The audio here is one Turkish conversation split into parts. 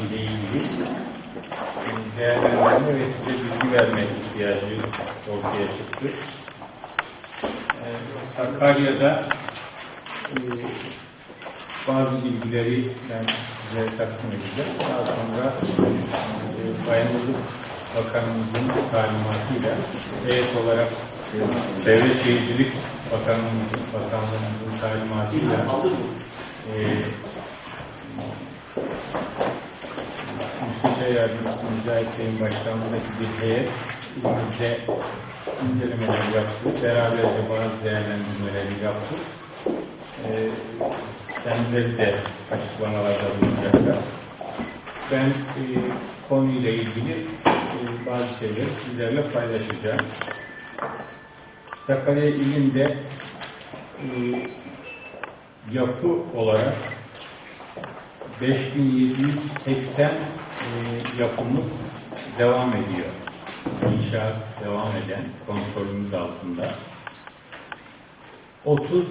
ile ilgili e, değerlendirme ve size bilgi verme ihtiyacı ortaya çıktı. E, Sakarya'da e, bazı bilgileri ben size takdim edeceğim. Daha sonra e, Bayanlık Bakanımızın talimatıyla heyet olarak e, Çevre Şehircilik Bakanlığımızın, Bakanlığımızın talimatıyla e, Müsteşar Yardımcısı Mücahit Bey'in başkanlığındaki bir heyet ilimizde incelemeler yaptı. Beraberce bazı değerlendirmeleri yaptık. E, kendileri de açıklamalarda bulunacaklar. Ben e, konuyla ilgili e, bazı şeyleri sizlerle paylaşacağım. Sakarya ilinde e, yapı olarak 5780 e, yapımız devam ediyor. İnşaat devam eden kontrolümüz altında. 30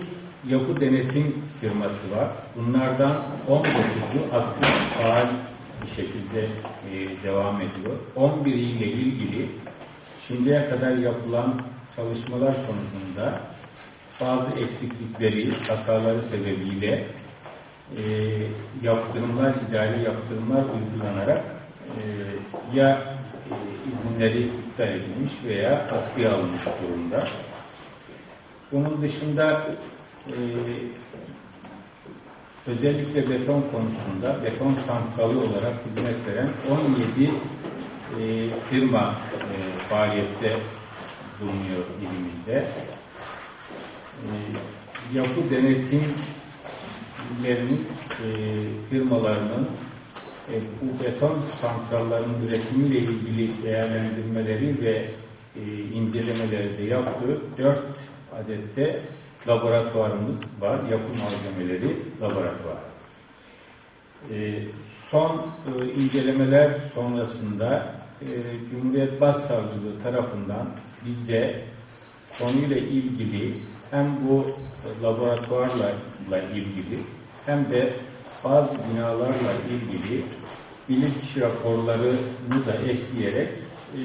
yapı denetim firması var. Bunlardan 19'u aktif faal bir şekilde e, devam ediyor. 11 ile ilgili şimdiye kadar yapılan çalışmalar sonucunda bazı eksiklikleri, hataları sebebiyle e, yaptırımlar, idari yaptırımlar uygulanarak e, ya e, izinleri iptal edilmiş veya askıya alınmış durumda. Bunun dışında e, özellikle beton konusunda beton santralı olarak hizmet veren 17 e, firma e, faaliyette bulunuyor ilimizde. E, yapı denetimlerinin e, firmalarının e, bu beton santrallarının üretimiyle ilgili değerlendirmeleri ve e, incelemeleri de yaptığı dört adette laboratuvarımız var. Yapı malzemeleri laboratuvarı. E, son e, incelemeler sonrasında e, Cumhuriyet Başsavcılığı tarafından bize konuyla ilgili hem bu laboratuvarla ilgili hem de bazı binalarla ilgili bilirkişi raporlarını da ekleyerek e,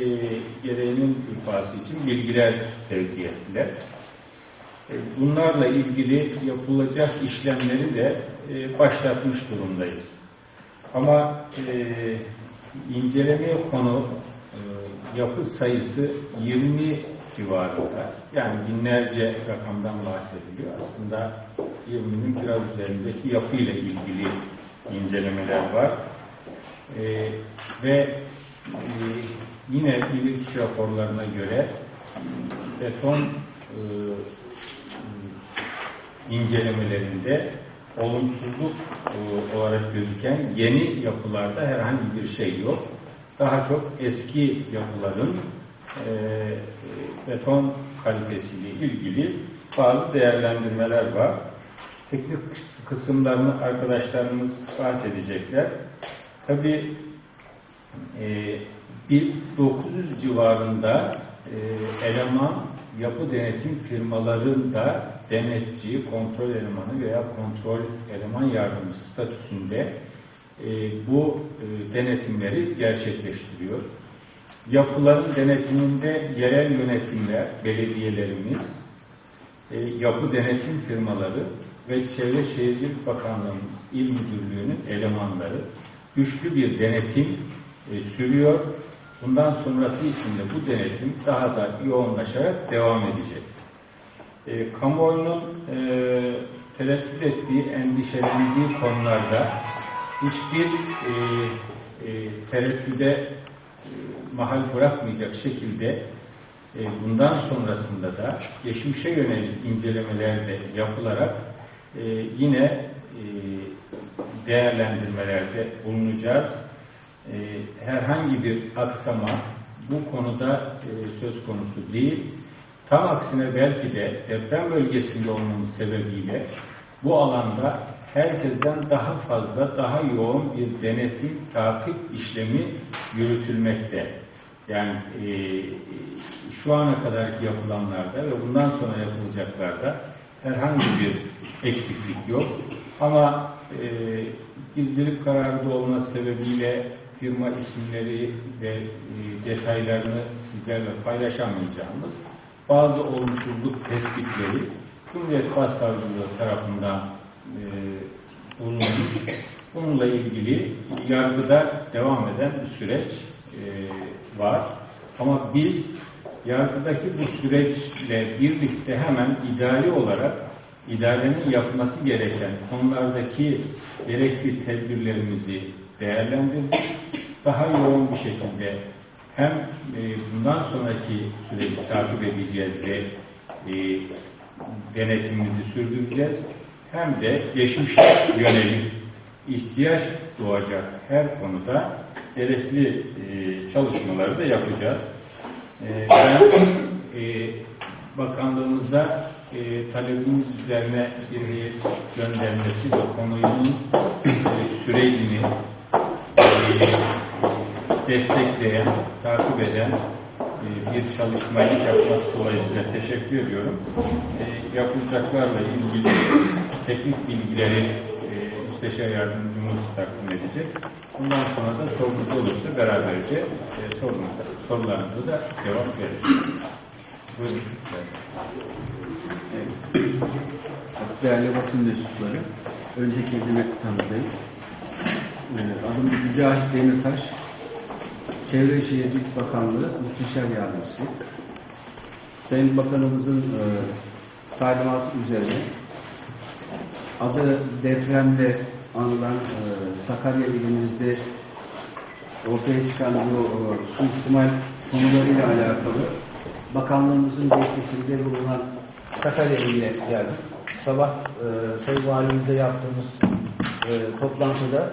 gereğinin ifası için bilgiler tevdi ettiler. E, bunlarla ilgili yapılacak işlemleri de e, başlatmış durumdayız. Ama e, incelemeye konu yapı sayısı 20 civarında. Yani binlerce rakamdan bahsediliyor. Aslında 20'nin biraz üzerindeki yapıyla ilgili incelemeler var. E, ve e, yine bilirkişi raporlarına göre beton e, incelemelerinde olumsuzluk e, olarak gözüken yeni yapılarda herhangi bir şey yok. Daha çok eski yapıların e, beton kalitesiyle ilgili bazı değerlendirmeler var. Teknik kısımlarını arkadaşlarımız bahsedecekler. Tabi e, biz 900 civarında e, eleman yapı denetim firmalarında denetçi, kontrol elemanı veya kontrol eleman yardımcısı statüsünde bu e, denetimleri gerçekleştiriyor. Yapıların denetiminde yerel yönetimler, belediyelerimiz, e, yapı denetim firmaları ve Çevre Şehircilik Bakanlığımız, İl Müdürlüğü'nün elemanları güçlü bir denetim e, sürüyor. Bundan sonrası için de bu denetim daha da yoğunlaşarak devam edecek. E, kamuoyunun e, tereddüt ettiği, endişelendiği konularda hiçbir e, e, tereddüde e, mahal bırakmayacak şekilde e, bundan sonrasında da geçmişe yönelik incelemeler de yapılarak e, yine e, değerlendirmelerde bulunacağız. E, herhangi bir aksama bu konuda e, söz konusu değil. Tam aksine belki de deprem bölgesinde olmamız sebebiyle bu alanda herkesten daha fazla, daha yoğun bir denetim, takip işlemi yürütülmekte. Yani e, şu ana kadar yapılanlarda ve bundan sonra yapılacaklarda herhangi bir eksiklik yok. Ama e, gizlilik kararı da olması sebebiyle firma isimleri ve e, detaylarını sizlerle paylaşamayacağımız bazı olumsuzluk tespitleri Cumhuriyet Başsavcılığı tarafından e, bulunmuş. Bununla ilgili yargıda devam eden bir süreç e, var. Ama biz yargıdaki bu süreçle birlikte hemen idari olarak idarenin yapması gereken konulardaki gerekli tedbirlerimizi değerlendirdik. Daha yoğun bir şekilde hem e, bundan sonraki süreci takip edeceğiz ve e, denetimimizi sürdüreceğiz. Hem de geçmişe yönelik ihtiyaç doğacak her konuda gerekli e, çalışmaları da yapacağız. E, ben e, bakanlığımıza e, talebimiz üzerine bir göndermesi ve konunun e, sürecini e, destekleyen, takip eden bir çalışmayı yapması dolayısıyla teşekkür ediyorum. E, yapılacaklarla ilgili teknik bilgileri e, Müsteşar Yardımcımız takdim edecek. Bundan sonra da sorunuz olursa beraberce e, sorunuza, sorularınıza da cevap veririz. Buyurun. Evet. Değerli basın mensupları, önce kendime tanıtayım. Ee, Adım Mücahit Demirtaş, Çevre Şehircilik Bakanlığı Müsteşar Yardımcısı. Sayın Bakanımızın e, talimatı üzerine adı depremle anılan e, Sakarya ilimizde ortaya çıkan bu e, suistimal konularıyla alakalı bakanlığımızın yetkisinde bulunan Sakarya iline geldik. Sabah e, Sayın Valimizle yaptığımız e, toplantıda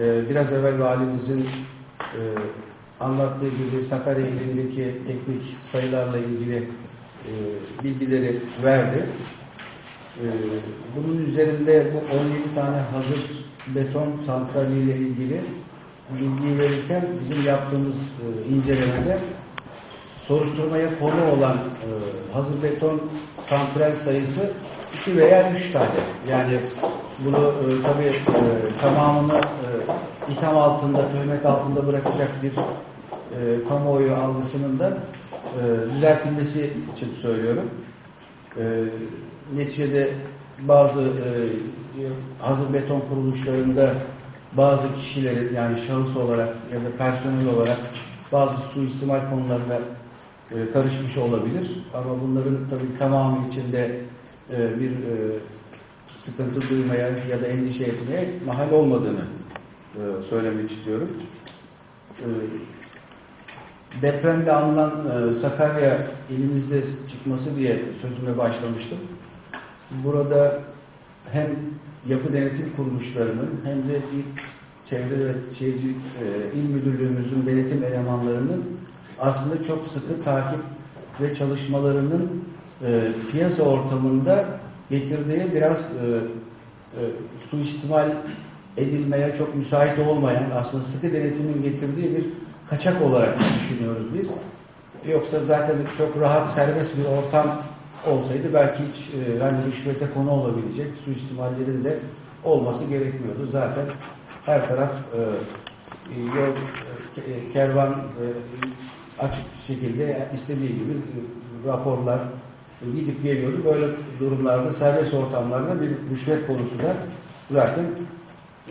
e, biraz evvel Valimizin e, anlattığı gibi Sakarya ilindeki teknik sayılarla ilgili e, bilgileri verdi. Ee, Bunun üzerinde bu 17 tane hazır beton santraliyle ilgili bilgi verirken bizim yaptığımız e, incelemede soruşturmaya konu olan e, hazır beton santral sayısı 2 veya 3 tane. Yani bunu e, tabii e, tamamını e, itham altında, töhmet altında bırakacak bir e, kamuoyu algısının da e, düzeltilmesi için söylüyorum. E, neticede bazı e, hazır beton kuruluşlarında bazı kişilerin yani şahıs olarak ya da personel olarak bazı suistimal konularına e, karışmış olabilir. Ama bunların tabii tamamı içinde e, bir e, sıkıntı duymaya ya da endişe etmeye mahal olmadığını e, söylemek istiyorum. E, depremle anılan e, Sakarya ilimizde çıkması diye sözüme başlamıştım. Burada hem yapı denetim kuruluşlarının hem de İl Çevre ve Şehircilik e, İl Müdürlüğümüzün denetim elemanlarının aslında çok sıkı takip ve çalışmalarının e, piyasa ortamında getirdiği biraz e, e, suistimal edilmeye çok müsait olmayan aslında sıkı denetimin getirdiği bir kaçak olarak düşünüyoruz biz. Yoksa zaten çok rahat, serbest bir ortam olsaydı belki hiç e, hani rüşvete konu olabilecek suistimallerin de olması gerekmiyordu. Zaten her taraf e, yol, e, kervan e, açık şekilde istediği gibi e, raporlar e, gidip geliyordu. Böyle durumlarda serbest ortamlarda bir rüşvet konusu da zaten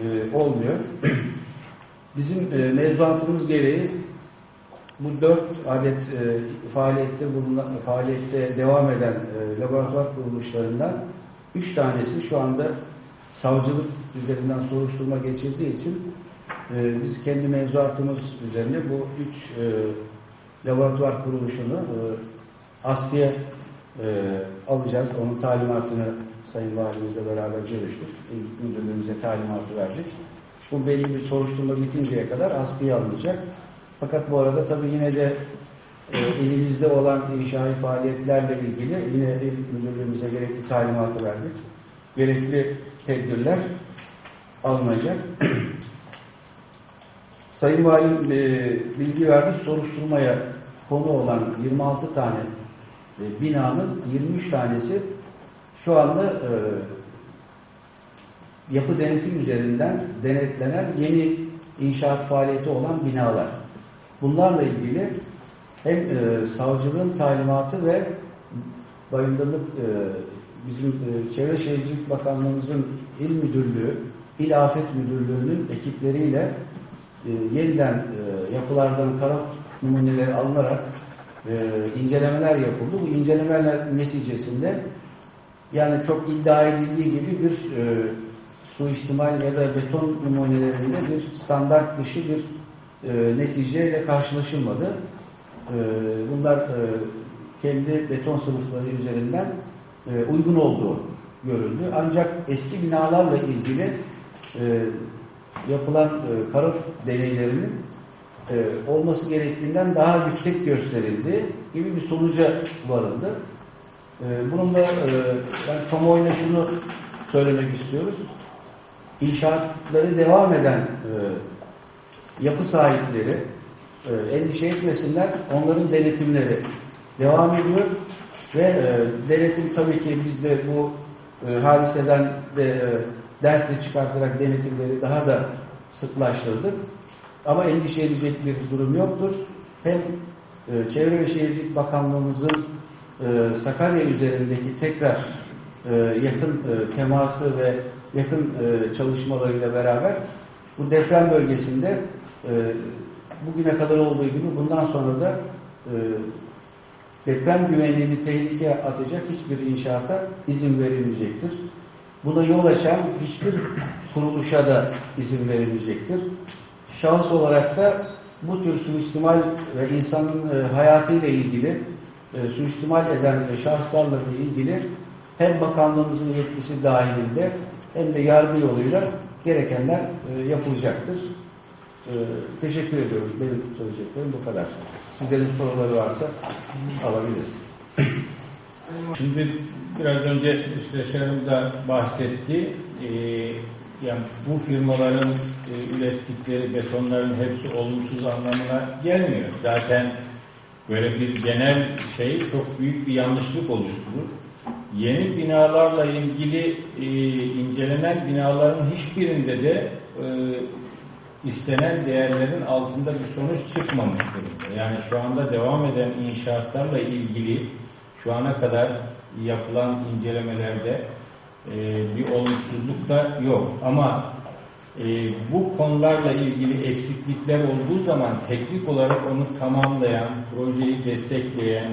e, olmuyor. Bizim e, mevzuatımız gereği bu dört adet e, faaliyette bulunan, faaliyette devam eden e, laboratuvar kuruluşlarından üç tanesi şu anda savcılık üzerinden soruşturma geçirdiği için e, biz kendi mevzuatımız üzerine bu üç e, laboratuvar kuruluşunu e, askıya e, alacağız. Onun talimatını Sayın Valimizle beraber görüştük. İl Müdürlüğümüze talimatı verdik. Bu belli bir soruşturma bitinceye kadar askıya alınacak. Fakat bu arada tabii yine de e, elimizde olan inşai faaliyetlerle ilgili yine müdürlüğümüze gerekli talimatı verdik. Gerekli tedbirler alınacak. Sayın Valim e, bilgi verdi. Soruşturmaya konu olan 26 tane e, binanın 23 tanesi şu anda e, yapı denetim üzerinden denetlenen yeni inşaat faaliyeti olan binalar. Bunlarla ilgili hem e, savcılığın talimatı ve bayındırlık e, bizim e, Çevre Şehircilik Bakanlığımızın İl Müdürlüğü, İl Afet Müdürlüğü'nün ekipleriyle e, yeniden e, yapılardan kara numuneleri alınarak e, incelemeler yapıldı. Bu incelemeler neticesinde yani çok iddia edildiği gibi bir e, suistimal ya da beton numunelerinde bir standart dışı bir e, neticeyle karşılaşılmadı. E, bunlar e, kendi beton sınıfları üzerinden e, uygun olduğu görüldü. Ancak eski binalarla ilgili e, yapılan e, karot deneylerinin e, olması gerektiğinden daha yüksek gösterildi gibi bir sonuca varıldı. E, bunun da e, ben kamuoyuna şunu söylemek istiyoruz. İnşaatları devam eden e, yapı sahipleri e, endişe etmesinler. Onların denetimleri devam ediyor ve e, denetim tabii ki biz de bu e, hadiseden de e, dersle çıkartarak denetimleri daha da sıklaştırdık. Ama endişe edecek bir durum yoktur. Hem e, Çevre ve Şehircilik Bakanlığımızın e, Sakarya üzerindeki tekrar e, yakın e, teması ve yakın e, çalışmalarıyla beraber bu deprem bölgesinde e, bugüne kadar olduğu gibi bundan sonra da e, deprem güvenliğini tehlikeye atacak hiçbir inşaata izin verilmeyecektir. Buna yol açan hiçbir kuruluşa da izin verilmeyecektir. Şahıs olarak da bu tür suistimal ve insanın e, hayatıyla ilgili e, suistimal eden e, şahıslarla ilgili hem bakanlığımızın yetkisi dahilinde hem de yargı yoluyla gerekenler e, yapılacaktır. E, teşekkür ediyoruz. Benim söyleyeceklerim bu kadar. Sizlerin soruları varsa alabiliriz. Şimdi biraz önce müsteşarım da bahsetti. Ee, yani bu firmaların e, ürettikleri betonların hepsi olumsuz anlamına gelmiyor. Zaten böyle bir genel şey çok büyük bir yanlışlık oluşturur. Yeni binalarla ilgili e, incelenen binaların hiçbirinde de e, istenen değerlerin altında bir sonuç çıkmamış durumda. Yani şu anda devam eden inşaatlarla ilgili şu ana kadar yapılan incelemelerde e, bir olumsuzluk da yok. Ama e, bu konularla ilgili eksiklikler olduğu zaman teknik olarak onu tamamlayan, projeyi destekleyen,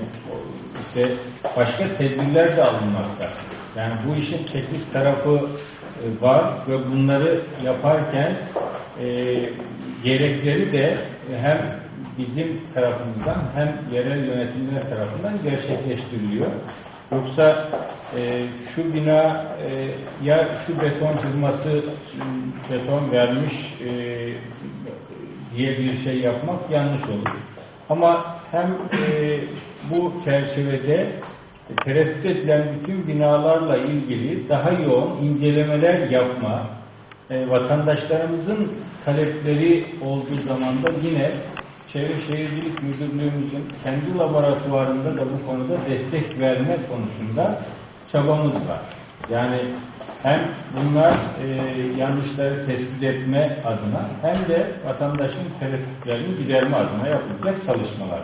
işte başka tedbirler de alınmakta. Yani bu işin teknik tarafı e, var ve bunları yaparken e, gerekleri de hem bizim tarafımızdan hem yerel yönetimler tarafından gerçekleştiriliyor. Yoksa e, şu bina e, ya şu beton firması beton vermiş e, diye bir şey yapmak yanlış olur. Ama hem e, bu çerçevede tereddüt edilen bütün binalarla ilgili daha yoğun incelemeler yapma, e, vatandaşlarımızın talepleri olduğu zaman da yine Çevre Şehircilik Müdürlüğümüzün kendi laboratuvarında da bu konuda destek verme konusunda çabamız var. Yani hem bunlar e, yanlışları tespit etme adına hem de vatandaşın tereddütlerini giderme adına yapılacak çalışmalar.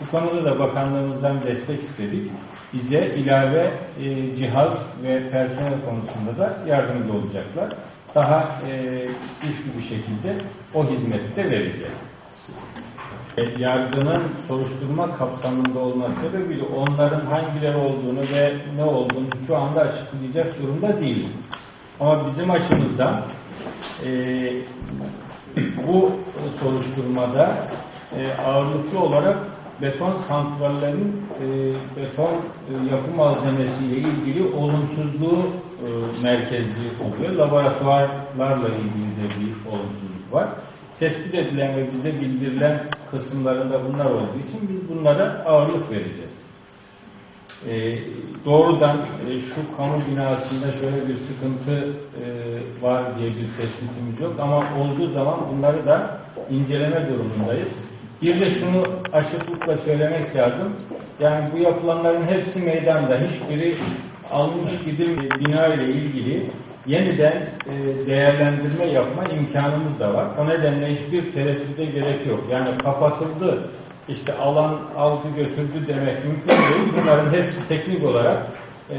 Bu konuda da bakanlığımızdan destek istedik. Bize ilave e, cihaz ve personel konusunda da yardımcı olacaklar. Daha e, güçlü bir şekilde o hizmeti de vereceğiz. Yargının soruşturma kapsamında olması sebebiyle onların hangileri olduğunu ve ne olduğunu şu anda açıklayacak durumda değiliz. Ama bizim açımızdan e, bu soruşturmada e, ağırlıklı olarak beton santrallerin e, beton e, yapı malzemesiyle ilgili olumsuzluğu e, merkezli oluyor. Laboratuvarlarla ilgili de bir olumsuzluk var. Tespit edilen ve bize bildirilen kısımlarında bunlar olduğu için biz bunlara ağırlık vereceğiz. E, doğrudan e, şu kamu binasında şöyle bir sıkıntı e, var diye bir tespitimiz yok ama olduğu zaman bunları da inceleme durumundayız. Bir de şunu açıklıkla söylemek lazım. Yani bu yapılanların hepsi meydanda. Hiçbiri almış gidip bina ile ilgili yeniden e, değerlendirme yapma imkanımız da var. O nedenle hiçbir tereddüde gerek yok. Yani kapatıldı, işte alan aldı götürdü demek mümkün değil. Bunların hepsi teknik olarak e,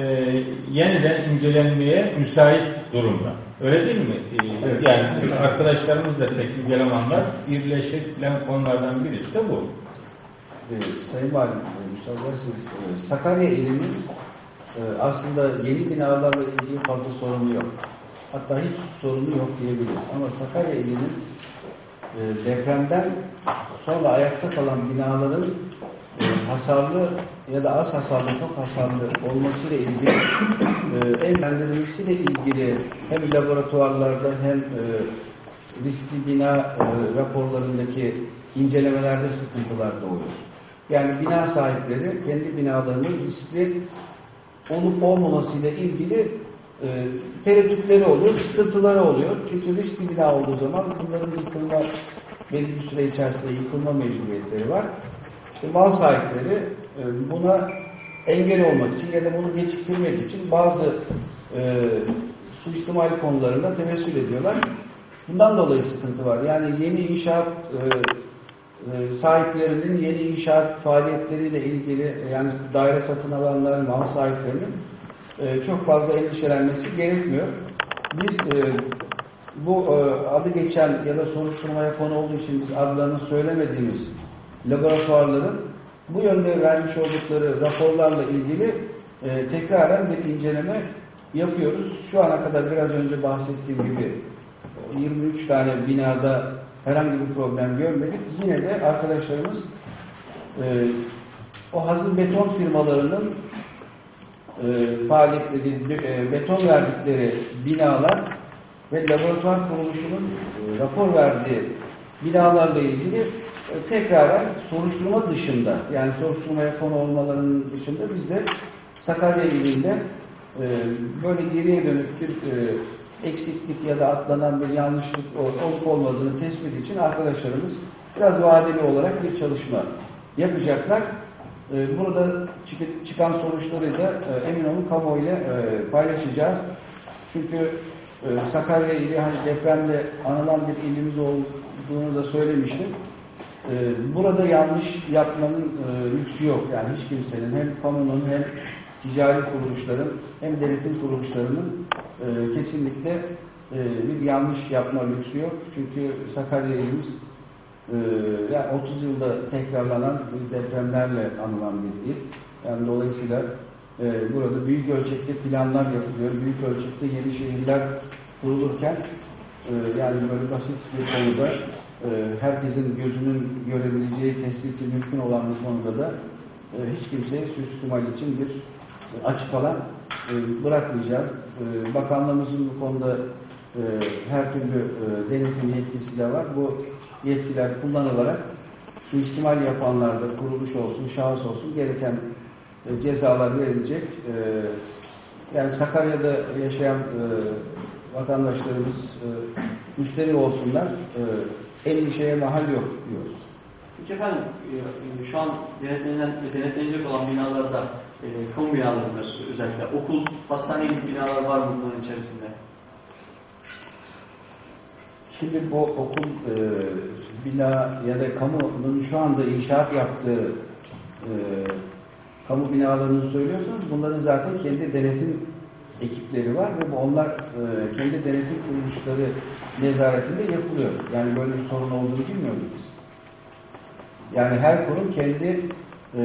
yeniden incelenmeye müsait durumda. Öyle değil mi? E. Yani arkadaşlarımız da teknik elemanlar birleşilen konulardan birisi de bu. Sayın Valim, e, müsaade ederseniz, e, Sakarya ilinin aslında yeni binalarla ilgili fazla sorunu yok. Hatta hiç sorunu yok diyebiliriz. Ama Sakarya ilinin e, depremden sonra ayakta kalan binaların e, hasarlı ya da az hasarlı, çok hasarlı olmasıyla ilgili e, engellenmesiyle ilgili hem laboratuvarlarda hem e, riskli bina raporlarındaki incelemelerde sıkıntılar doğuyor. Yani bina sahipleri kendi binalarının riskli olup olmamasıyla ilgili e, tereddütleri oluyor, sıkıntıları oluyor. Çünkü riskli bina olduğu zaman bunların yıkılma, belli bir süre içerisinde yıkılma mecburiyetleri var. İşte mal sahipleri e, buna engel olmak için ya da bunu geciktirmek için bazı e, suistimal konularında tevessül ediyorlar. Bundan dolayı sıkıntı var. Yani yeni inşaat e, sahiplerinin yeni inşaat faaliyetleriyle ilgili e, yani daire satın alanlar, mal sahiplerinin e, çok fazla endişelenmesi gerekmiyor. Biz e, bu e, adı geçen ya da soruşturmaya konu olduğu için biz adlarını söylemediğimiz laboratuvarların bu yönde vermiş oldukları raporlarla ilgili e, tekraren bir inceleme yapıyoruz. Şu ana kadar biraz önce bahsettiğim gibi 23 tane binada herhangi bir problem görmedik. Yine de arkadaşlarımız e, o hazır beton firmalarının e, faaliyetleri, e, beton verdikleri binalar ve laboratuvar kuruluşunun e, rapor verdiği binalarla ilgili e, tekraren soruşturma dışında yani soruşturmaya konu olmalarının dışında biz de Sakarya ilinde e, böyle geriye dönük bir e, eksiklik ya da atlanan bir yanlışlık ol- olup olmadığını tespit için arkadaşlarımız biraz vadeli olarak bir çalışma yapacaklar. E, Burada çık- çıkan sonuçları da e, emin olun kamuoyuyla e, paylaşacağız. Çünkü e, Sakarya ili hani depremde anılan bir ilimiz olduğunu da söylemiştim. Burada yanlış yapmanın lüksü yok. Yani hiç kimsenin hem kamunun hem ticari kuruluşların hem denetim kuruluşlarının e, kesinlikle e, bir yanlış yapma lüksü yok. Çünkü Sakarya ilimiz e, yani 30 yılda tekrarlanan depremlerle anılan bir il. Yani dolayısıyla e, burada büyük ölçekte planlar yapılıyor. Büyük ölçekte yeni şehirler kurulurken e, yani böyle basit bir konuda e, herkesin gözünün görebileceği tespiti mümkün olan bir konuda da e, hiç kimseye suistimal için bir açık alan e, bırakmayacağız. E, Bakanlığımızın bu konuda e, her türlü denetim yetkisi de var. Bu yetkiler kullanılarak suistimal yapanlarda kuruluş olsun, şahıs olsun gereken cezalar verilecek. Yani Sakarya'da yaşayan vatandaşlarımız müşteri olsunlar. E, endişeye mahal yok diyoruz. Peki efendim, şu an denetlenecek olan binalarda, e, kamu binalarında özellikle okul, hastane gibi binalar var bunların içerisinde? Şimdi bu okul e, bina ya da kamunun şu anda inşaat yaptığı e, kamu binalarını söylüyorsanız bunların zaten kendi denetim ekipleri var ve onlar e, kendi denetim kuruluşları nezaretinde yapılıyor. Yani böyle bir sorun olduğunu bilmiyoruz biz. Yani her kurum kendi e,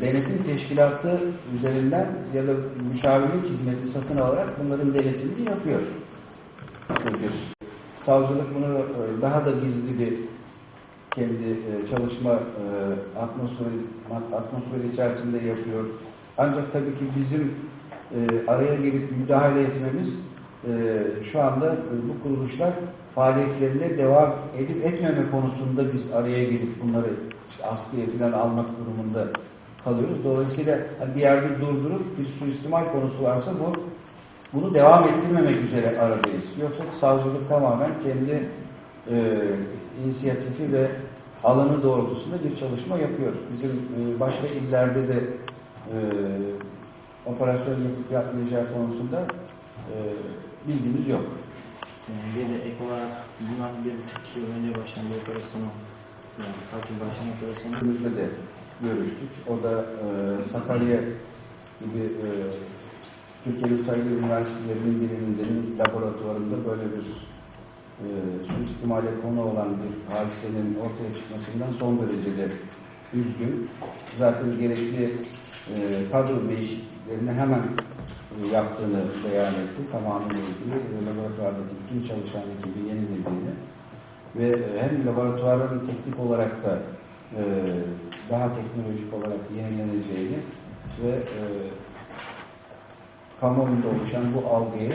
denetim teşkilatı üzerinden ya da müşavirlik hizmeti satın alarak bunların denetimini yapıyor. Çünkü savcılık bunu e, daha da gizli bir kendi e, çalışma e, atmosferi, atmosferi içerisinde yapıyor. Ancak tabii ki bizim e, araya girip müdahale etmemiz e, şu anda e, bu kuruluşlar faaliyetlerine devam edip etmeme konusunda biz araya girip bunları işte askıya falan almak durumunda kalıyoruz. Dolayısıyla hani bir yerde durdurup bir suistimal konusu varsa bu bunu devam ettirmemek üzere aradayız. Yoksa savcılık tamamen kendi e, inisiyatifi ve alanı doğrultusunda bir çalışma yapıyor. Bizim e, başka illerde de e, operasyon yapıp yapmayacağı konusunda e, bilgimiz yok. Yani bir de ek olarak bundan bir buçuk yıl önce başlayan bir operasyonu yani katil başlayan operasyonu Bizde de görüştük. O da e, Sakarya gibi e, Türkiye'nin sayılı üniversitelerinin birinin laboratuvarında böyle bir e, suistimale konu olan bir hadisenin ortaya çıkmasından son derece de üzgün. Zaten gerekli e, kadro değişikliklerini hemen e, yaptığını beyan etti. Tamamıyla ilgili e, laboratuvardaki bütün çalışan ekibi yenilediğini ve e, hem laboratuvarların teknik olarak da e, daha teknolojik olarak yenileneceğini ve e, kamuoyunda oluşan bu algıyı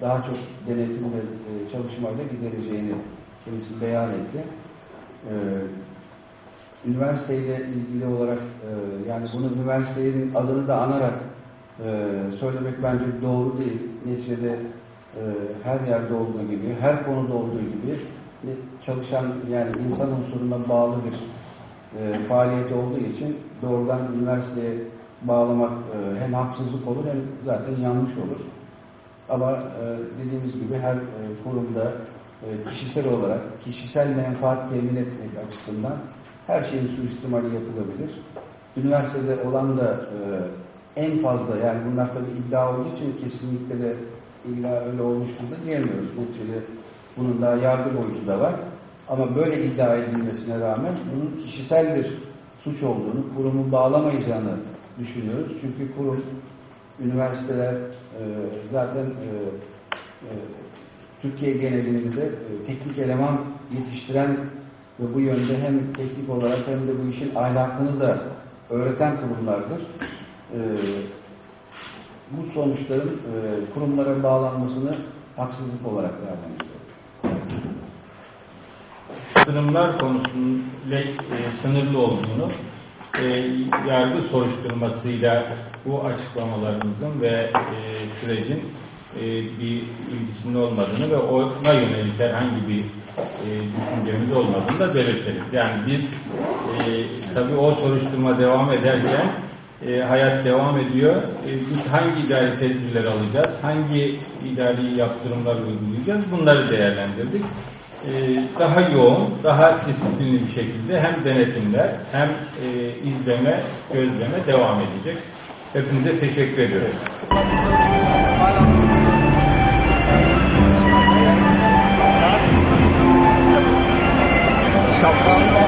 daha çok denetim ve e, çalışmayla gidereceğini kendisi beyan etti. E, üniversiteyle ilgili olarak e, yani bunu üniversitenin adını da anarak e, söylemek bence doğru değil. Neticede e, her yerde olduğu gibi, her konuda olduğu gibi çalışan yani insan unsuruna bağlı bir e, faaliyeti olduğu için doğrudan üniversiteye bağlamak e, hem haksızlık olur hem zaten yanlış olur. Ama e, dediğimiz gibi her e, kurumda e, kişisel olarak kişisel menfaat temin etmek açısından her şeyin suistimali yapılabilir. Üniversitede olan da e, en fazla yani bunlar tabii iddia olduğu için kesinlikle de illa öyle olmuştur da diyemiyoruz. Neticede bunun daha yargı boyutu da var. Ama böyle iddia edilmesine rağmen bunun kişisel bir suç olduğunu, kurumu bağlamayacağını düşünüyoruz. Çünkü kurum, üniversiteler e, zaten e, e, Türkiye genelinde de e, teknik eleman yetiştiren ve bu yönde hem teknik olarak hem de bu işin ahlakını da öğreten kurumlardır. E, bu sonuçların e, kurumlara bağlanmasını haksızlık olarak değerlendiriyorum. Sınırlar konusunun e, sınırlı olduğunu e, yargı soruşturmasıyla bu açıklamalarımızın ve e, sürecin e, bir ilgisinin olmadığını ve ona yönelik herhangi bir e, düşüncemiz olmadığını da belirtelim. Yani biz e, tabii o soruşturma devam ederken e, hayat devam ediyor. E, biz hangi idari tedbirler alacağız, hangi idari yaptırımlar uygulayacağız bunları değerlendirdik. E, daha yoğun, daha disiplinli bir şekilde hem denetimler hem e, izleme, gözleme devam edecek. Hepinize teşekkür ediyorum. Şapka